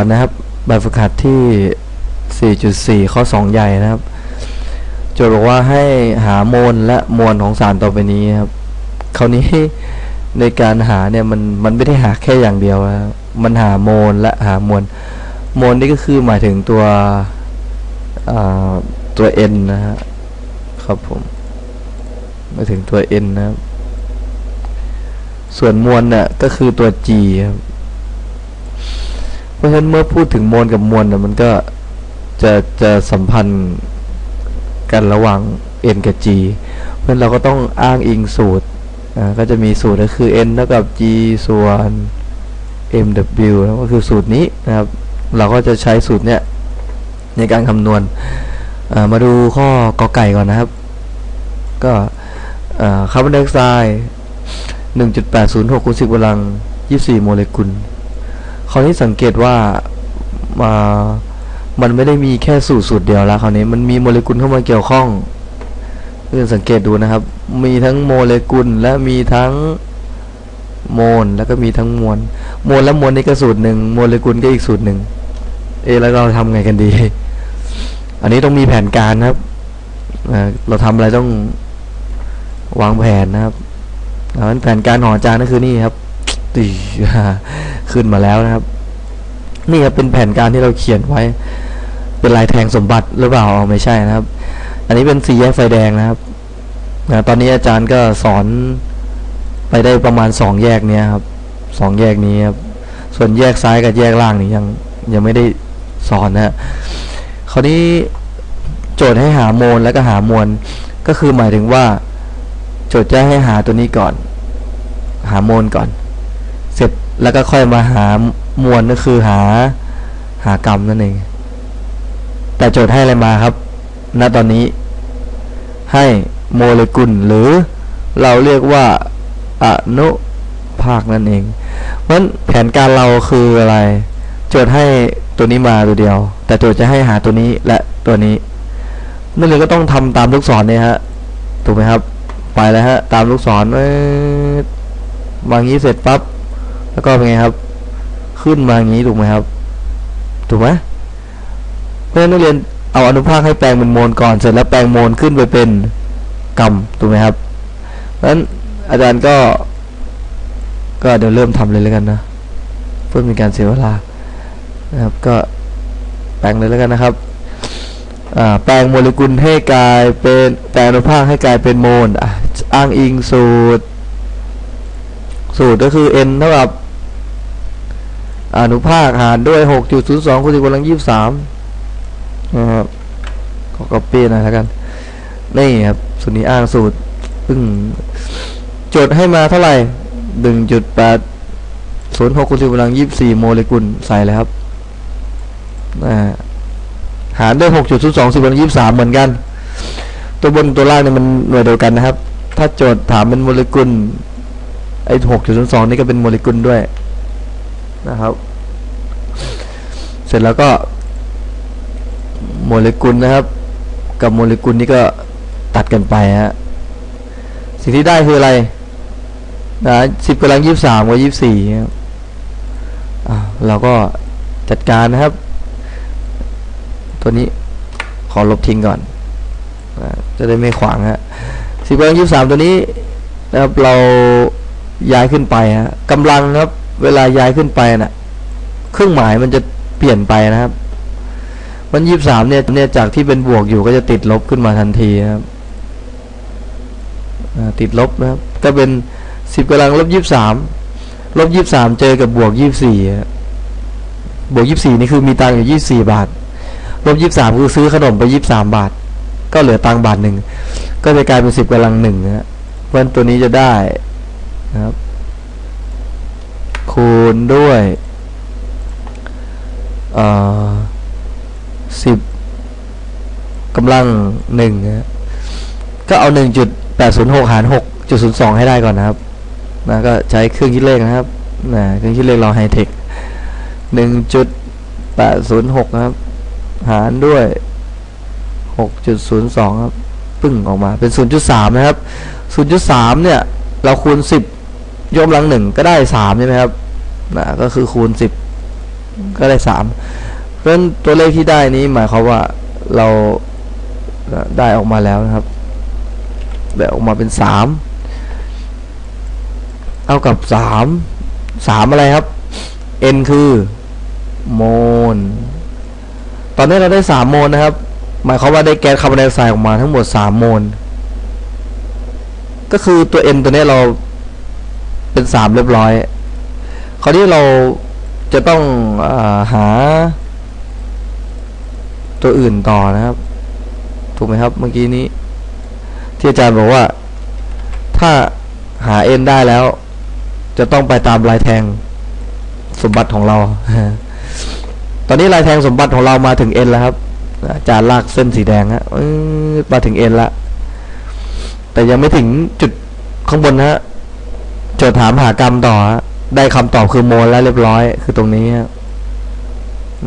กันนะครับแบบฝึกหัดที่ 4.4 ข้อ 2 ใหญ่นะครับ โจทย์บอกว่าให้หาโมลและมวลของสารต่อไปนี้ครับ คราวนี้ในการหาเนี่ยมันมันไม่ได้หาแค่อย่างเดียวนะครับมันหาโมลและหามวลโมลนี่ก็คือหมายถึงตัวอ่าตัว n นะฮะครับผมหมายถึงตัว n นะครับ ส่วนมวลเนี่ยก็คือตัว g ครับ เพราะฉะนั้นเมื่อพูดถึงมวลกับมวลเนี่ยมันก็จะจะสัมพันธ์กันระหว่าง n กับ g เพราะฉะนั้นเราก็ต้องอ้างอิงสูตรอ่าก็จะมีสูตรก็คือ n เท่ากับ g ส่วน mw นะก็คือสูตรนี้นะครับ เราก็จะใช้สูตรเนี้ยในการคำนวณมาดูข้อกอไก่ก่อนนะครับ ก็คาร์บอนไดออกไซด์1.806คูณ10กำลัง 24 โมเลกุล คราวนี้สังเกตว่ามามันไม่ได้มีแค่สูตรสูตรเดียวแล้วคราวนี้มันมีโมเลกุลเข้ามาเกี่ยวข้องเพื่อนสังเกตดูนะครับ มีทั้งโมเลกุลและมีทั้งโมลแล้วก็มีทั้งมวลโมลและมวลนี่ก็สูตรหนึ่งโมเลกุลก็อีกสูตรหนึ่งเอแล้วเราทำไงกันดี อันนี้ต้องมีแผนการครับเราทำอะไรต้องวางแผนนะครับดังนั้นแผนการของอจารย์ก็คือนี่ครับ ตีขึ้นมาแล้วนะครับ นี่ครับเป็นแผนการที่เราเขียนไว้ เป็นลายแทงสมบัติหรือเปล่าไม่ใช่นะครับ อันนี้เป็นสีแยกไฟแดงนะครับนะตอนนี้อาจารย์ก็สอนไปได้ประมาณสองแยกเนี้ยครับสองแยกนี้ครับส่วนแยกซ้ายกับแยกล่างนี่ยังยังไม่ได้สอนนะฮะคราวนี้โจทย์ให้หาโมลแล้วก็หามวลก็คือหมายถึงว่า โจทย์จะให้หาตัวนี้ก่อน หาโมลก่อน เสร็จแล้วก็ค่อยมาหามวลก็คือหาหากรรมนั่นเอง แต่โจทย์ให้อะไรมาครับ ณตอนนี้ ให้โมเลกุลหรือเราเรียกว่าอนุภาคนั่นเอง เพราะฉะนั้นแผนการเราคืออะไร โจทย์ให้ตัวนี้มาตัวเดียว แต่โจทย์จะให้หาตัวนี้และตัวนี้นั่นเลยก็ต้องทำตามลูกศรเนี่ยฮะถูกไหมครับ ไปแล้วฮะ ตามลูกศรวางงี้เสร็จปั๊บ แล้วก็เป็นไงครับ ขึ้นมาอย่างนี้ถูกไหมครับ ถูกไหมเพราะฉะนั้นนักเรียนเอาอนุภาคให้แปลงเป็นโมลก่อนเสร็จแล้วแปลงโมลขึ้นไปเป็นกรรมถูกไหมครับเพราะฉะนั้นอาจารย์ก็ ก็เดี๋ยวเริ่มทำเลยแล้วกันนะเพื่อมีการเสียเวลานะครับ ก็แปลงเลยแล้วกันนะครับแปลงโมเลกุลให้กลายเป็นแปลงอนุภาคให้กลายเป็นโมลอ้างอิงสูตร สูตรก็คือ n เท่ากับ อนุภาคหารด้วย 6.02คูณ10กำลัง 23 นะครับขอ copy หน่อยแล้วกัน นี่ครับสูตรนี้อ้างสูตรซึ่งโจทย์ให้มาเท่าไหร่ 1.8 06คูณ10กำลัง 24 โมเลกุลใส่เลยครับหารด้วย 6.02 10กำลัง 23 เหมือนกัน ตัวบนตัวล่างเนี่ยมันหน่วยเดียวกันนะครับ ถ้าโจทย์ถามเป็นโมเลกุลไอ้6.02 นี่ก็เป็นโมเลกุลด้วย นะครับ เสร็จแล้วก็โมเลกุลนะครับ กับโมเลกุลนี่ก็ตัดกันไปฮะสิ่งที่ได้คืออะไรนะสิบกำลังยี่สามกับยี่สี่อ่เราก็จัดการนะครับ ตัวนี้ขอลบทิ้งก่อนอ่าจะได้ไม่ขวางฮะสิบกำลังยี่สามตัวนี้นะครับเราย้ายขึ้นไปฮะกำลังครับ เวลาย้ายขึ้นไปนะ่ะ เครื่องหมายมันจะเปลี่ยนไปนะครับ มันยี่สามเนี่ยเนี่ยจากที่เป็นบวกอยู่ก็จะติดลบขึ้นมาทันทีนะครับติดลบนะครับ ก็เป็นสิบกำลังลบยี่สามลบยี่สามเจอกับบวกยี่สี่บวกยี่สี่นี่คือมีตังค์อยู่ยี่สี่บาท ลบยี่สามคือซื้อขนมไปยี่สามบาท ก็เหลือตังค์บาทหนึ่งก็จะกลายเป็นสิบกำลังหนึ่งนะฮะเพราะฉะนั้นตัวนี้จะได้นะครับ คูณด้วยเอ่อสิบกำลังหนึ่งก็เอาหนึ่งจุดแปดศูนย์หกหารหกจุดศูนย์สองให้ได้ก่อนนะครับนะก็ใช้เครื่องคิดเลขนะครับนะเครื่องคิดเลขเราไฮเทคหนึ่งจุดแปดศูนย์หกนะครับ หารด้วยหกจุดศูนย์สองครับ ปึ้งออกมาเป็นศูนย์จุดสามนะครับศูนย์จุดสามเนี่ย เราคูณสิบ ยกกำลังหนึ่งก็ได้สามใช่ไหมครับนะก็คือคูณสิบก็ได้สามเพราะฉะนั้นตัวเลขที่ได้นี้หมายความว่าเราได้ออกมาแล้วนะครับ ได้ออกมาเป็นสามเอากับสามสามอะไรครับ n คือโมลตอนนี้เราได้สามโมลนะครับ หมายความว่าได้แก๊สคาร์บอนไดออกไซด์ออกมาทั้งหมดสามโมลก็คือตัว n ตัวนี้เรา เป็นสามเรียบร้อย คราวนี้เราจะต้องอาหา ตัวอื่นต่อนะครับ ถูกไหมครับเมื่อกี้นี้ ที่อาจารย์บอกว่า ถ้าหา n ได้แล้ว จะต้องไปตามลายแทงสมบัติของเรา ตอนนี้ลายแทงสมบัติของเรามาถึง n แล้วครับ อาจารย์ลากเส้นสีแดงฮะมาถึง n ละแต่ยังไม่ถึงจุดข้างบนนะฮะ จทย์ถามหากรรมต่อ ได้คำตอบคือโมลแล้วเรียบร้อย คือตรงนี้เนี่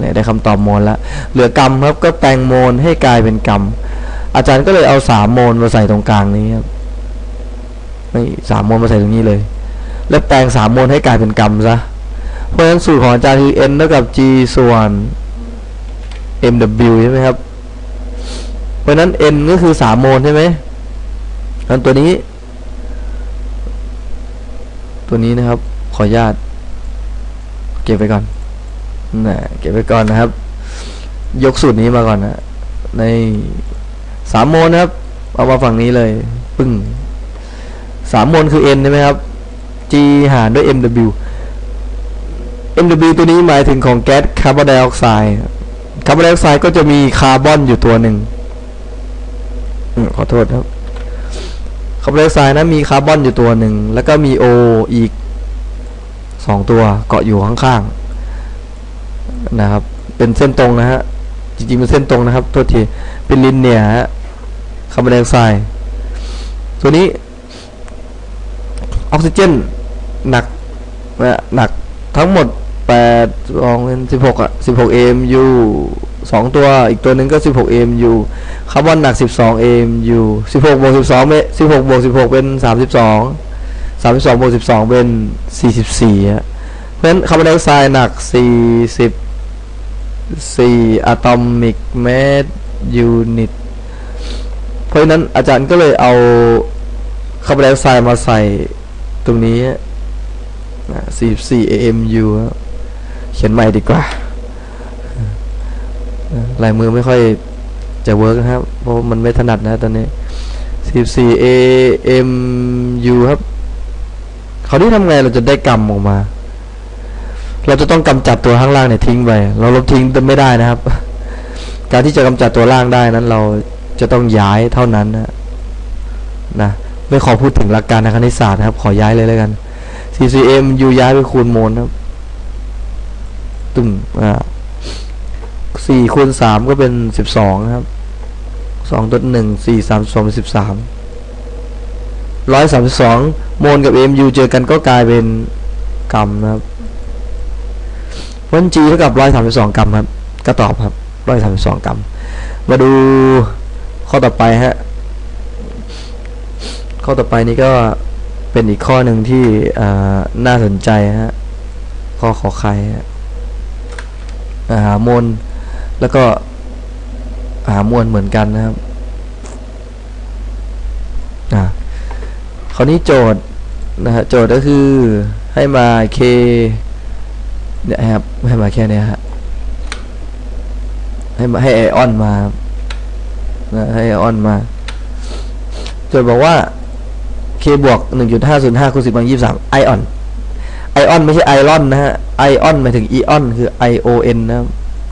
ยได้คำตอบโมลแล้ว เหลือกรรมครับก็แปลงโมลให้กลายเป็นกรรม อาจารย์ก็เลยเอาสามโมลมาใส่ตรงกลางนี้ครับไม่สามโมลมาใส่ตรงนี้เลย แล้วแปลงสามโมลให้กลายเป็นกรรมซะ เพราะฉะนั้นสูตรของอาจารย์คือ n เท่ากับ g ส่วน mw ใช่ไหมครับ เพราะฉะนั้น n ก็คือสามโมลใช่ไหมอันตัวนี้ ตัวนี้นะครับ ขออนุญาตเก็บไปก่อนนะเก็บไปก่อนนะครับ ยกสูตรนี้มาก่อนนะในสามโมลนะครับ เอามาฝั่งนี้เลย ปึ้งสามโมลคือ n ใช่ไหมครับ g หารด้วย mw MW ตัวนี้หมายถึงของแก๊สคาร์บอนไดออกไซด์คาร์บอนไดออกไซด์ก็จะมีคาร์บอนอยู่ตัวหนึ่งขอโทษครับ คาร์บอนไดออกไซด์นะมีคาร์บอนอยู่ตัวหนึ่ง แล้วก็มีโออีกสองตัวเกาะอยู่ข้างๆนะครับ เป็นเส้นตรงนะฮะ จริงๆเป็นเส้นตรงนะครับโทษที เป็นลินเนียฮะคาร์บอนไดออกไซด์ตัวนี้ออกซิเจนหนักนะหนักทั้งหมดแปดสองเป็นสิบหกอะสิบหก AMU สองตัวอีกตัวหนึ่งก็สิบหก AMU คาร์บอนหนักสิบสอง AMU สิบหกบวกสิบสองสิบหกบวกสิบหกเป็นสามสิบสองสามสิบสองบวกสิบสองเป็นสี่สิบสี่ฮะเพราะฉะนั้นคาร์บอนไดออกไซด์หนักสี่สิบสี่อะตอมิกเมตรยูนิตเพราะฉะนั้นอาจารย์ก็เลยเอาคาร์บอนไดออกไซด์มาใส่ตรงนี้44 AMU เขียนใหม่ดีกว่า ลายมือไม่ค่อยจะเวิร์กนะครับ เพราะมันไม่ถนัดนะตอนนี้44 AMU ครับเขาที่ทำไงเราจะได้กำออกมา เราจะต้องกำจัดตัวข้างล่างเนี่ยทิ้งไป เราลบทิ้งไม่ได้นะครับ การที่จะกำจัดตัวล่างได้นั้น เราจะต้องย้ายเท่านั้นนะนะไม่ขอพูดถึงหลักการทางคณิตศาสตร์นะครับ ขอย้ายเลยแล้วกัน CCM ยูย้ายไปคูณโมลครับตึ้งอ่า สี่คูณสามก็เป็นสิบสองครับสองตัวหนึ่งสี่สามสองเป็นสิบสามร้อยสามสิบสองโมลกับ MU เจอกันก็กลายเป็นกรัมนะครับวัน G เท่ากับร้อยสามสิบสองกรัมครับ ก็ตอบครับร้อยสามสิบสองกรัม มาดูข้อต่อไปฮะ ข้อต่อไปนี้ก็เป็นอีกข้อหนึ่งที่น่าสนใจฮะ ข้อขอไข่หามล แล้วก็หามวลเหมือนกันนะครับอ่าคราวนี้โจทย์นะฮะโจทย์ก็คือให้มา k เนี่ยครับให้มาแค่นี้ฮะให้มาให้ไอออนมานะให้ไอออนมาโจทย์บอกว่า k บวก 1.505คูณ10กำลัง23ไอออนไอออนไม่ใช่ไอรอนนะฮะไอออนหมายถึงอีออนคือ I O N นะครับ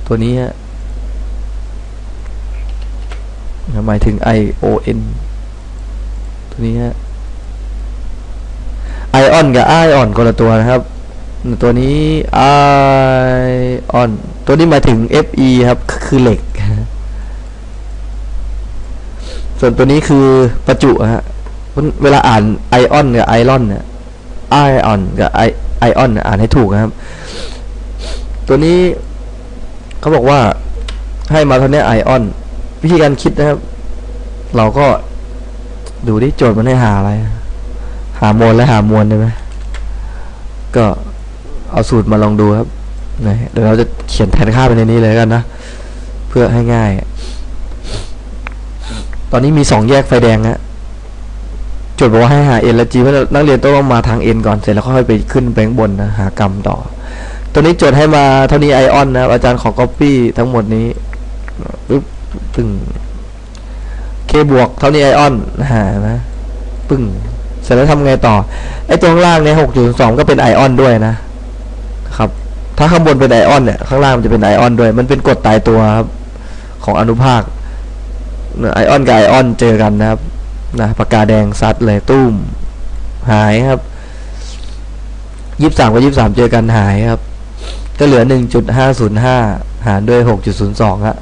ตัวนี้ฮะ หมายถึง I O N ตัวนี้ฮะไอออนกับไอออนคนละตัวนะครับ ตัวนี้ ion ตัวนี้หมายถึง fe ครับ คือเหล็ก ส่วนตัวนี้คือประจุฮะเวลาอ่านไอออนกับไอรอนเนี่ยไอออนกับไอไอออนอ่านให้ถูกนะครับ ตัวนี้เขาบอกว่าให้มาเท่านี้ไอออน วิธีการคิดนะครับ เราก็ดูที่โจทย์มันให้หาอะไร หาโมลและหามวลได้ไหมก็เอาสูตรมาลองดูครับนะเดี๋ยวเราจะเขียนแทนค่าไปในนี้เลยกันนะ เพื่อให้ง่าย ตอนนี้มีสองแยกไฟแดงฮะโจทย์บอกว่าให้หา n และ g เพราะนักเรียนต้องมาทาง n ก่อนเสร็จแล้วค่อยไปขึ้นไปข้างบนนะหากรรมต่อตัวนี้โจทย์ให้มาเท่านี้ไอออนนะอาจารย์ขอ copy ทั้งหมดนี้ปึ๊บ ปึ้ง k บวกเท่านี้ไอออนนะฮะเห็นไหมปึ้ง เสร็จแล้วทำไงต่อ ไอตัวข้างล่างเนี่ยหกจุดสองก็เป็นไอออนด้วยนะ ครับ ถ้าข้างบนเป็นไอออนเนี่ย ข้างล่างมันจะเป็นไอออนด้วย มันเป็นกฎตายตัวครับ ของอนุภาคไอออนกับไอออนเจอกันนะครับ นะปากกาแดงซัดเลยตุ้ม หายครับยี่สิบสามกับยี่สิบสามเจอกันหายครับ ก็เหลือหนึ่งจุดห้าศูนย์ห้าหารด้วยหกจุดศูนย์สองฮะ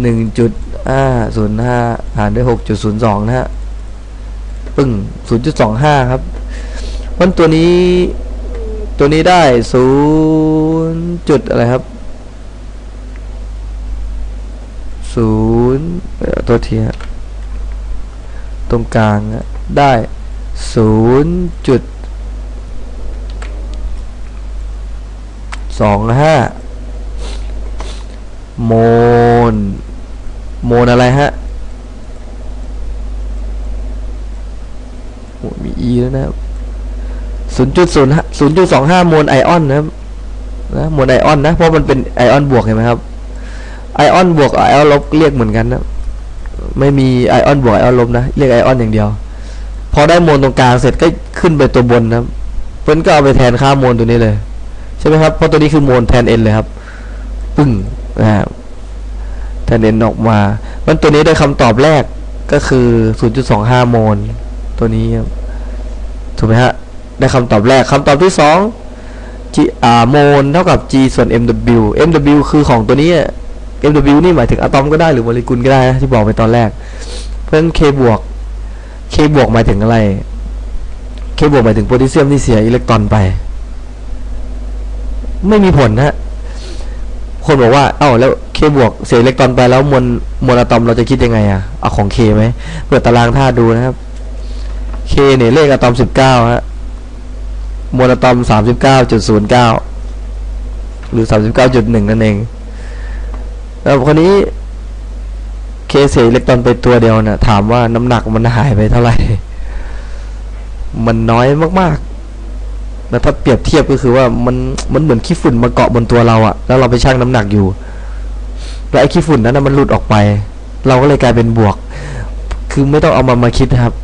หนึ่งจุดห้าศูนย์ห้าหารด้วยหกจุดศูนย์สองนะฮะปึ้งศูนย์จุดสองห้าครับมันตัวนี้ตัวนี้ได้ศูนย์จุดอะไรครับศูนย์ตัวทีฮะตรงกลางอะได้ศูนย์จุดสองห้า โมลโมลอะไรฮะโอ้มี e แล้วนะครับศูนย์จุดศูนย์ศูนย์จุดสองห้าโมลไอออนนะครับนะโมลไอออนนะเพราะมันเป็นไอออนบวกเห็นไหมครับไอออนบวกไอออนลบเรียกเหมือนกันนะไม่มีไอออนบวกไอออนลบนะเรียกไอออนอย่างเดียว พอได้โมลตรงกลางเสร็จก็ขึ้นไปตัวบนนะเพื่อนก็เอาไปแทนค่าโมลตัวนี้เลย ใช่ไหมครับเพราะตัวนี้คือโมลแทน n เลยครับ ปึ้ง นะครับแทนออกมา มันตัวนี้ได้คำตอบแรกก็คือ 0.25 โมล ตัวนี้ครับถูกไหมฮะ ได้คำตอบแรกคำตอบที่สอง g อ่าโมลเท่ากับ g ส่วน mw mw คือของตัวนี้ mw นี่หมายถึงอะตอมก็ได้หรือโมเลกุลก็ได้นะที่บอกไปตอนแรก เพราะฉะนั้น k บวก k บวกหมายถึงอะไร k บวกหมายถึงโพแทสเซียมที่เสียอิเล็กตรอนไป ไม่มีผลนะ คนบอกว่า เอ้าแล้ว k บวกเสียอิเล็กตรอนไปแล้วมวลมวลอะตอมเราจะคิดยังไงอะเอาของ k ไหมเปิดตารางธาตุดูนะครับ k เนี่ยเลขอะตอมสิบเก้าฮะมวลอะตอมสามสิบเก้าจุดศูนย์เก้าหรือสามสิบเก้าจุดหนึ่งนั่นเองแล้วคนนี้เคเสียอิเล็กตรอนไปตัวเดียวนะ่ะถามว่าน้ำหนักมันหายไปเท่าไหร่ มันน้อยมากๆ แต่ถ้าเปรียบเทียบก็คือว่ามันมันเหมือนขี้ฝุ่นมาเกาะบนตัวเราอะแล้วเราไปชั่งน้ำหนักอยู่ แล้วไอ้ขี้ฝุ่นนั้นนะมันหลุดออกไป เราก็เลยกลายเป็นบวก คือไม่ต้องเอามามาคิดนะครับ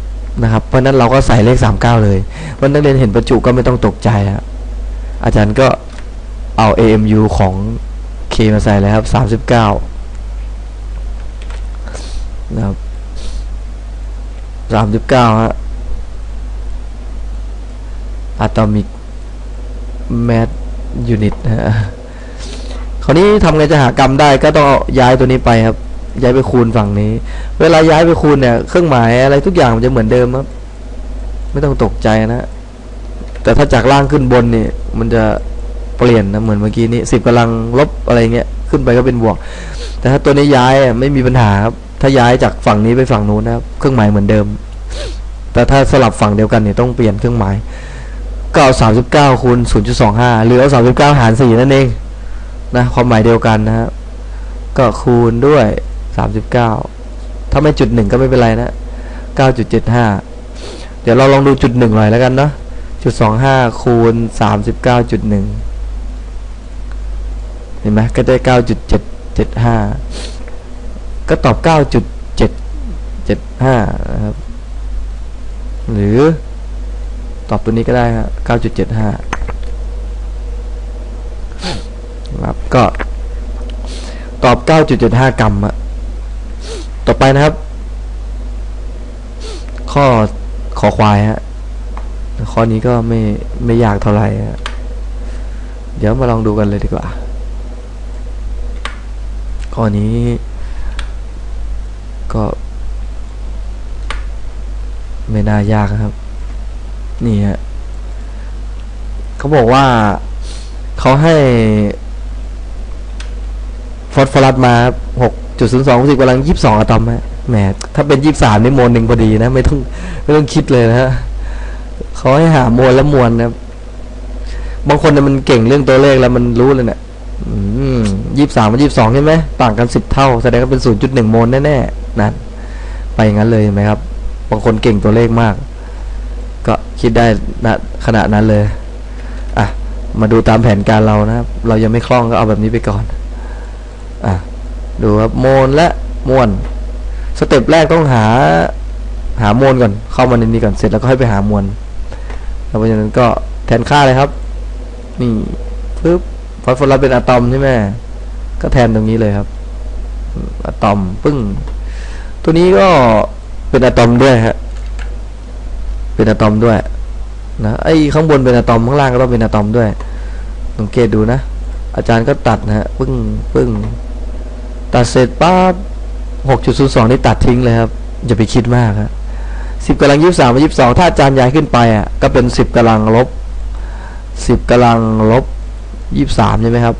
นะครับ เพราะนั้นเราก็ใส่เลขสามเก้าเลยวันนักเรียนเห็นประจุก็ไม่ต้องตกใจครับอาจารย์ก็เอา AMU ของ K มาใส่เลยครับสามสิบเก้านะครับสามสิบเก้าฮะ atomic mass unit นะฮะคราวนี้ทำไงจะหากรรมได้ก็ต้องย้ายตัวนี้ไปครับ ย้ายไปคูณฝั่งนี้ เวลาย้ายไปคูณเนี่ย เครื่องหมายอะไรทุกอย่างมันจะเหมือนเดิมครับ ไม่ต้องตกใจนะ แต่ถ้าจากล่างขึ้นบนเนี่ย มันจะเปลี่ยนนะเหมือนเมื่อกี้นี้สิบกำลังลบอะไรเงี้ยขึ้นไปก็เป็นบวก แต่ถ้าตัวนี้ย้ายไม่มีปัญหาครับ ถ้าย้ายจากฝั่งนี้ไปฝั่งนู้นนะครับ เครื่องหมายเหมือนเดิม แต่ถ้าสลับฝั่งเดียวกันเนี่ยต้องเปลี่ยนเครื่องหมาย ก็เอาสามสิบเก้าคูณศูนย์จุดสองห้าหรือเอาสามสิบเก้าหารสี่นั่นเองนะความหมายเดียวกันนะครับก็คูณด้วยสามสิบเก้าถ้าไม่จุดหนึ่งก็ไม่เป็นไรนะเก้าจุดเจ็ดห้าเดี๋ยวเราลองดูจุดหนึ่งหน่อยแล้วกันเนาะจุดสองห้าคูณสามสิบเก้าจุดหนึ่งเห็นไหมก็ได้เก้าจุดเจ็ดเจ็ดห้าก็ตอบเก้าจุดเจ็ดเจ็ดห้านะครับหรือ ตอบตัวนี้ก็ได้ครับเก้าจุดเจ็ดห้าครับก็ตอบเก้าจุดเจ็ดห้ากรัมอะต่อไปนะครับ ข้อขอควายฮะข้อนี้ก็ไม่ไม่ยากเท่าไหร่เดี๋ยวมาลองดูกันเลยดีกว่า ข้อนี้ ก็ ไม่น่ายากครับ นี่ฮะเขาบอกว่าเขาให้ฟอสฟอรัสมาหกจุดศูนย์สองสิบกำลังยี่สิบสองอะตอมฮะแหมถ้าเป็นยี่สิบสามนี่โมลหนึ่งพอดีนะ ไม่ต้องไม่ต้องคิดเลยนะฮะเขาให้หาโมลและมวลนะครับบางคนเนี่ยมันเก่งเรื่องตัวเลขแล้วมันรู้เลยเนี่ยยี่สิบสามกับยี่สิบสองใช่ไหมต่างกันสิบเท่า แสดงว่าเป็นศูนย์จุดหนึ่งโมลแน่ๆนั่นไปอย่างนั้นเลยไหมครับ บางคนเก่งตัวเลขมาก ก็คิดได้นะขณะนั้นเลย อะ มาดูตามแผนการเรานะครับ เรายังไม่คล่องก็เอาแบบนี้ไปก่อน อะ ดูครับโมลและมวลสเต็ปแรกต้องหา หามวลก่อน เข้ามาในนี้ก่อน เสร็จแล้วก็ให้ไปหามวลแล้วเพราะฉะนั้นก็แทนค่าเลยครับ นี่ปึ๊บฟอสฟอรัสเป็นอะตอมใช่ไหมก็แทนตรงนี้เลยครับ อะตอม ปึ้ง ตัวนี้ก็เป็นอะตอมด้วยฮะ เป็นอะตอมด้วยนะไอ้ข้างบนเป็นอะตอมข้างล่างก็ต้องเป็นอะตอมด้วยสังเกตดูนะ อาจารย์ก็ตัดนะฮะปึ้งปึ้งตัดเสร็จปั๊บหกจุดศูนย์สองนี่ตัดทิ้งเลยครับอย่าไปคิดมากครับสิบกำลังยี่สามยี่สองถ้าอาจารย์ย้ายขึ้นไปอะก็เป็นสิบกำลังลบสิบกำลังลบยี่สามใช่ไหมครับ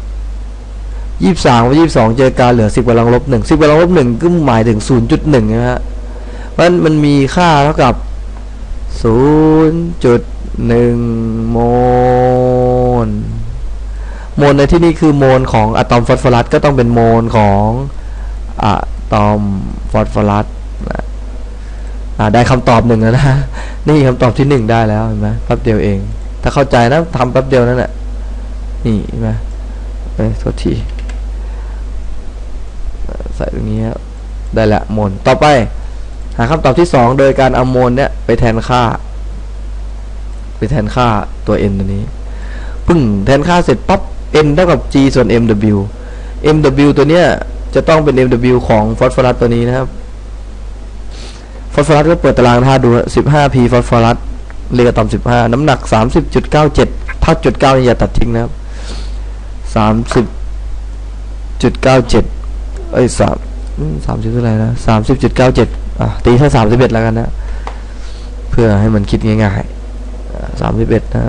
ยี่สามกับยี่สองเจอการเหลือสิบกำลังลบหนึ่งสิบกำลังลบหนึ่งก็หมายถึงศูนย์จุดหนึ่งนะฮะเพราะมันมีค่าเท่ากับ ศูนย์จุดหนึ่งโมลโมลในที่นี้คือโมลของอะตอมฟอสฟอรัสก็ต้องเป็นโมลของอะตอมฟอสฟอรัสได้คำตอบหนึ่งแล้วนะ นี่คำตอบที่หนึ่งได้แล้วเห็นไหมแป๊บเดียวเอง ถ้าเข้าใจนะทำแป๊บเดียวนั่นแหละนี่เห็นไหมเอ้ยโทษทีใส่ตรงนี้ได้ละโมลต่อไป หาคำตอบที่ 2 โดยการเอาโมลเนี่ยไปแทนค่า ไปแทนค่าตัว n ตัวนี้พึ่งแทนค่าเสร็จปั๊บ n เท่ากับ g ส่วน mw mw ตัวเนี้ยจะต้องเป็น mw ของฟอสฟอรัสตัวนี้นะครับฟอสฟอรัสก็เปิดตารางธาตุดู 15p ฟอสฟอรัสเรียกต่ำ15 น้ำหนัก 30.97 ถ้าจุด9นี่อย่าตัดทิ้งนะครับ 30.97 เอ้ย3 30เท่าไรนะ30.97 ตีแค่สามสิบเอ็ดแล้วกันนะ เพื่อให้มันคิดง่ายๆสามสิบเอ็ดนะ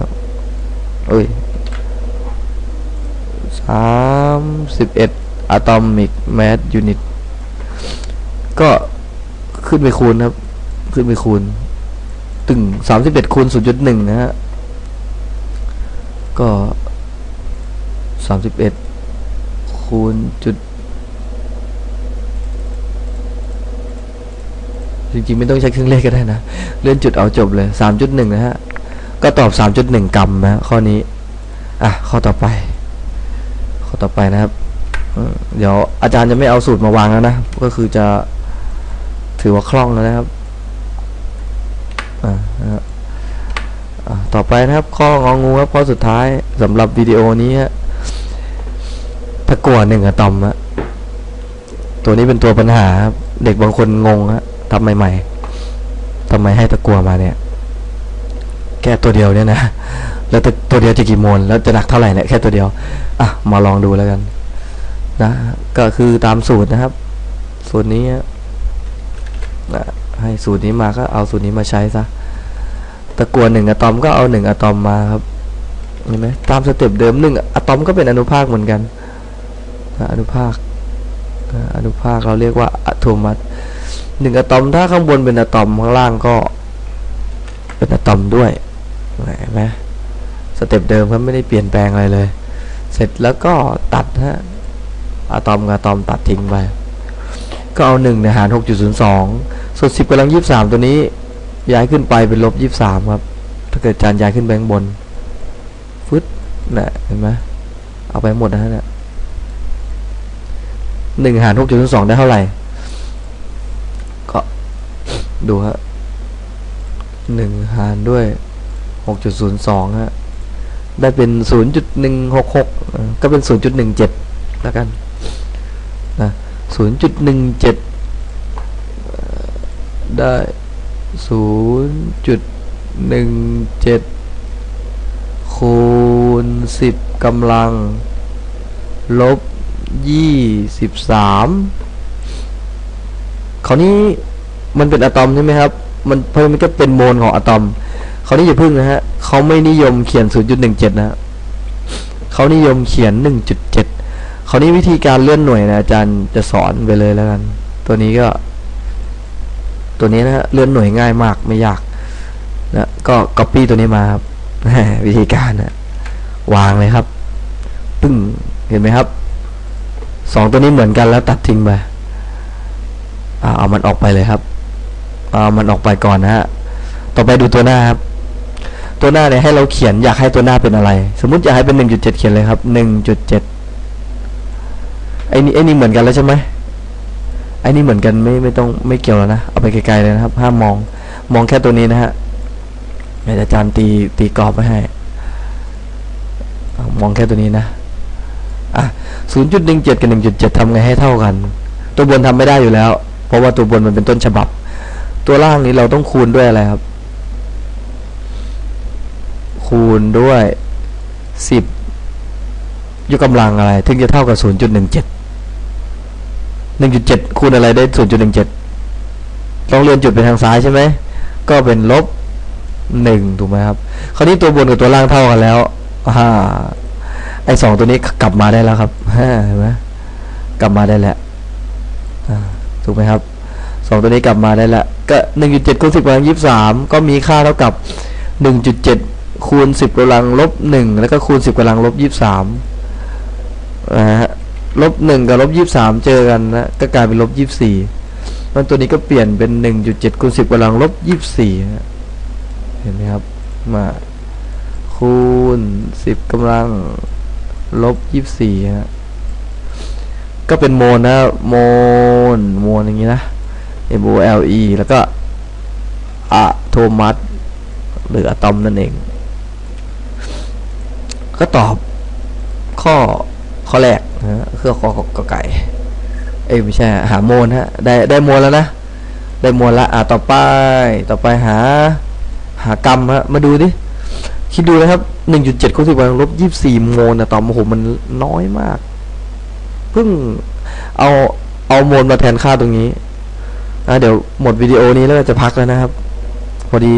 เอ้ยสามสิบเอ็ดอะตอมิกแมสยูนิต ก็ขึ้นไปคูณครับ ขึ้นไปคูณ ตึงสามสิบเอ็ดคูณศูนย์จุดหนึ่งนะฮะ ก็สามสิบเอ็ดคูณจุด จริงๆไม่ต้องใช้เครื่องเลขก็ได้นะ เลื่อนจุดเอาจบเลยสามจุดหนึ่งนะฮะ ก็ตอบสามจุดหนึ่งกรัมนะ ข้อนี้ อะ ข้อต่อไป ข้อต่อไปนะครับ เดี๋ยวอาจารย์จะไม่เอาสูตรมาวางแล้วนะ ก็คือจะถือว่าคล่องแล้วนะครับ อ่านะครับต่อไปนะครับ ข้ององูครับข้อสุดท้ายสำหรับวิดีโอนี้ฮะตะกั่วหนึ่งอะตอมฮะตัวนี้เป็นตัวปัญหาครับ เด็กบางคนงงฮะ ทำใหม่ๆทำไมให้ตะกัวมาเนี่ย แค่ตัวเดียวเนี่ยนะ แล้วตัวเดียวจะกี่โมลแล้วจะหนักเท่าไหร่เนี่ยแค่ตัวเดียว อะ มาลองดูแล้วกันนะ ก็คือตามสูตรนะครับ สูตรนี้นะให้สูตรนี้มาก็เอาสูตรนี้มาใช้ซะ ตะกัวหนึ่งอะตอมก็เอาหนึ่งอะตอมมาครับเห็นไหมตามสเต็ปเดิมหนึ่งอะตอมก็เป็นอนุภาคเหมือนกัน อนุภาค อนุภาคเราเรียกว่าอะโทมัส หนึ่งอะตอมถ้าข้างบนเป็นอะตอมข้างล่างก็ เป็นอะตอมด้วยเห็นไหมสเต็ปเดิมครับไม่ได้เปลี่ยนแปลงอะไรเลย เสร็จแล้วก็ตัดฮะอะตอมกับอะตอมตัดทิ้งไป ก็เอาหนึ่งหารหกจุดศูนย์สองส่วนสิบกำลังยี่สามตัวนี้ ย้ายขึ้นไปเป็นลบยี่สามครับ ถ้าเกิดจานย้ายขึ้นไปข้างบนฟึดนะเห็นไหมเอาไปหมดนะฮะหนึ่งหารหกจุดศูนย์สองได้เท่าไหร่ ดูฮะหนึ่งหารด้วยหกจุดศูนย์สองฮะ ได้เป็นศูนย์จุดหนึ่งหกหกก็เป็นศูนย์จุดหนึ่งเจ็ดแล้วกันนะศูนย์จุดหนึ่งเจ็ดได้ศูนย์จุดหนึ่งเจ็ดคูณสิบกำลัง ลบยี่สิบสามคราวนี้ มันเป็นอะตอมใช่ไหมครับ มันเพราะมันก็เป็นโมลของอะตอมครานี้อย่าพึ่งนะฮะเขาไม่นิยมเขียน 0.17 นะฮะเขานิยมเขียน 1.7ครานี้วิธีการเลื่อนหน่วยนะอาจารย์จะสอนไปเลยแล้วกัน ตัวนี้ก็ ตัวนี้นะฮะเลื่อนหน่วยง่ายมากไม่ยากนะก็ copy ตัวนี้มาครับวิธีการนะวางเลยครับ ปึ้งเห็นไหมครับสองตัวนี้เหมือนกันแล้วตัดทิ้งไปเอามันออกไปเลยครับ เอามันออกไปก่อนนะฮะ ต่อไปดูตัวหน้าครับ ตัวหน้าเนี่ยให้เราเขียนอยากให้ตัวหน้าเป็นอะไร สมมุติอยากให้เป็นหนึ่งจุดเจ็ดเขียนเลยครับหนึ่งจุดเจ็ดไอ้นี่ไอ้นี่เหมือนกันแล้วใช่ไหมไอ้นี่เหมือนกันไม่ไม่ต้องไม่เกี่ยวแล้วนะ เอาไปไกลๆเลยนะครับ ห้ามมอง มองแค่ตัวนี้นะฮะเดี๋ยวอาจารย์ตีตีกรอบไว้ให้ มองแค่ตัวนี้นะ อะศูนย์จุดหนึ่งเจ็ดกับหนึ่งจุดเจ็ดทำไงให้เท่ากัน ตัวบนทำไม่ได้อยู่แล้ว เพราะว่าตัวบนมันเป็นต้นฉบับ ตัวล่างนี้เราต้องคูณด้วยอะไรครับ คูณด้วยสิบยกกำลังอะไร ถึงจะเท่ากับศูนย์จุดหนึ่งเจ็ดหนึ่งจุดเจ็ดคูณอะไรได้ศูนย์จุดหนึ่งเจ็ดต้องเลื่อนจุดไปทางซ้ายใช่ไหม ก็เป็นลบหนึ่งถูกไหมครับ คราวนี้ตัวบนกับตัวล่างเท่ากันแล้วอ่าไอสองตัวนี้กลับมาได้แล้วครับเห็นไหมกลับมาได้แล้วถูกไหมครับ สองตัวนี้กลับมาได้ล้วก็หนึ่งจุดเจ็ดคูณสิบกำลังยี่สิบสามก็มีค่าเท่ากับหนึ่งจุดเจ็ดคูณสิบกำลังลบหนึ่งแล้วก็คูณสิบกำลังลบยี่สิบสามนะฮะลบหนึ่งกับลบยี่สิบสามเจอกันนะก็กลายเป็นลบยี่สิบสี่มันตัวนี้ก็เปลี่ยนเป็นหนึ่งจุดเจ็ดคูณสิบกำลังลบยี่สิบสี่เห็นไหมครับมาคูณสิบกำลังลบยี่สิบสี่ฮะก็เป็นโมลนะโมลโมลอย่างนี้นะ M O L E แล้วก็อะโทมัสหรืออะตอมนั่นเอง ก็ตอบข้อข้อแรกนะฮะคือข้อกอไก่ เอ้ยไม่ใช่ หาโมลฮะ ได้ได้โมลแล้วนะ ได้โมลละ อะต่อไป ต่อไปหา หากรรมฮะ มาดูดิ คิดดูนะครับ1.7คูณ10กำลังลบ24โมลอะตอมโอ้โหมันน้อยมาก เพิ่งเอาเอาโมลมาแทนค่าตรงนี้ อะเดี๋ยวหมดวิดีโอนี้แล้วจะพักแล้วนะครับ พอดี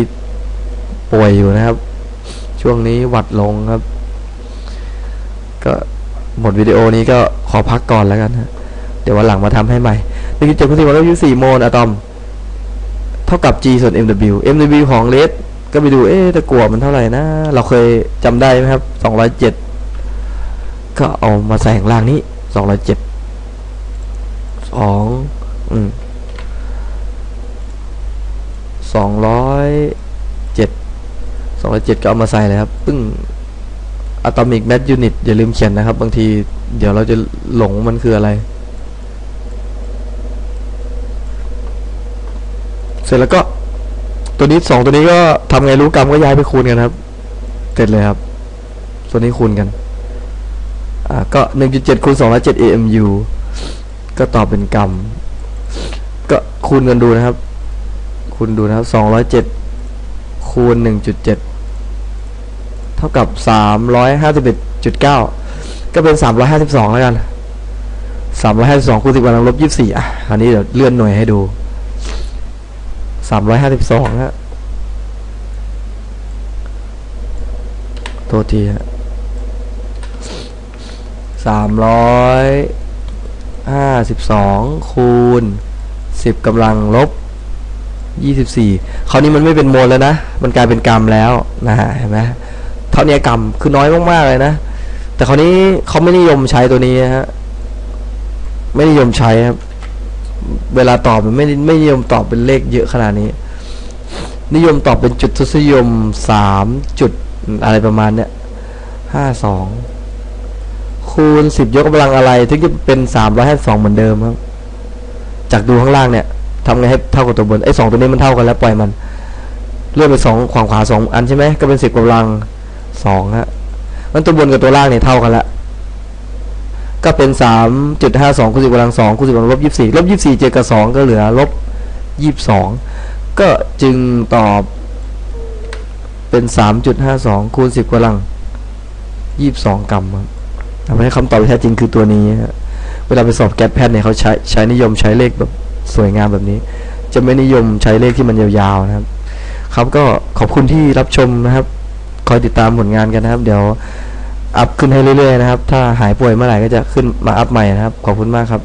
ป่วยอยู่นะครับ ช่วงนี้หวัดลงครับ ก็หมดวิดีโอนี้ก็ขอพักก่อนแล้วกันฮะเดี๋ยววันหลังมาทำให้ใหม่1.7คูณ10กำลังลบ24โมลอะตอม เท่ากับ G ส่วน MW MW ของเลสก็ไปดู เอ๊ะตะกั่วมันเท่าไหร่นะ เราเคยจำได้ไหมครับ207ก็เอามาใส่ข้างล่างนี้207 2อืม 207 207ก็เอามาใส่เลยครับปึ้ง Atomic Mass Unit อย่าลืมเขียนนะครับ บางทีเดี๋ยวเราจะหลงมันคืออะไร เสร็จแล้วก็ตัวนี้สองตัวนี้ก็ทำไงรู้กรรมก็ย้ายไปคูณกันครับ เสร็จเลยครับ ตัวนี้คูณกัน อ่าก็หนึ่งจุดเจ็ดคูณสองร้อยเจ็ด AMU ก็ตอบเป็นกรรม ก็คูณกันดูนะครับ คูณดูนะครับสองร้อยเจ็ดคูณหนึ่งจุดเจ็ดเท่ากับสามร้อยห้าสิบเอ็ดจุดเก้าก็เป็นสามร้อยห้าสิบสองแล้วกันสามร้อยห้าสิบสองคูณสิบกำลังลบยี่สิบสี่อะอันนี้เดี๋ยวเลื่อนหน่วยให้ดูสามร้อยห้าสิบสองฮะโทษทีฮะสามร้อยห้าสิบสองคูณสิบกำลังลบ ยี่สิบสี่คราวนี้มันไม่เป็นโมลแล้วนะ มันกลายเป็นกรัมแล้วนะฮะเห็นไหมเท่านี้กรัมคือน้อยมากๆเลยนะ แต่คราวนี้เขาไม่นิยมใช้ตัวนี้ฮะไม่นิยมใช้ครับเวลาตอบมันไม่ไม่นิยมตอบเป็นเลขเยอะขนาดนี้ นิยมตอบเป็นจุดทศนิยมสามจุดอะไรประมาณเนี้ยห้าสองคูณสิบยกกำลังอะไร ถึงจะเป็นสามร้อยห้าสองเหมือนเดิมครับ จากดูข้างล่างเนี่ย ทำไงให้เท่ากับตัวบนไอ้สองตัวนี้มันเท่ากันแล้วปล่อยมัน เลื่อนไปสองขวางขวาสองอันใช่ไหมก็เป็นสิบกำลังสองฮะมันตัวบนกับตัวล่างเนี่ยเท่ากันละก็เป็นสามจุดห้าสองคูณสิบกำลังสองคูณสิบกำลังลบยี่สี่ลบยี่สี่เจอกับสองก็เหลือลบยี่สองก็จึงตอบเป็นสามจุดห้าสองคูณสิบกำลังยี่สิบสองกรัมครับทำให้คำตอบที่แท้จริงคือตัวนี้ฮะเวลาไปสอบแกดแพทเนี่ยเขาใช้ใช้นิยมใช้เลขแบบ สวยงามแบบนี้ จะไม่นิยมใช้เลขที่มันยาวๆนะครับ ครับก็ขอบคุณที่รับชมนะครับ คอยติดตามผลงานกันนะครับ เดี๋ยวอัพขึ้นให้เรื่อยๆนะครับ ถ้าหายป่วยเมื่อไหร่ก็จะขึ้นมาอัพใหม่นะครับ ขอบคุณมากครับ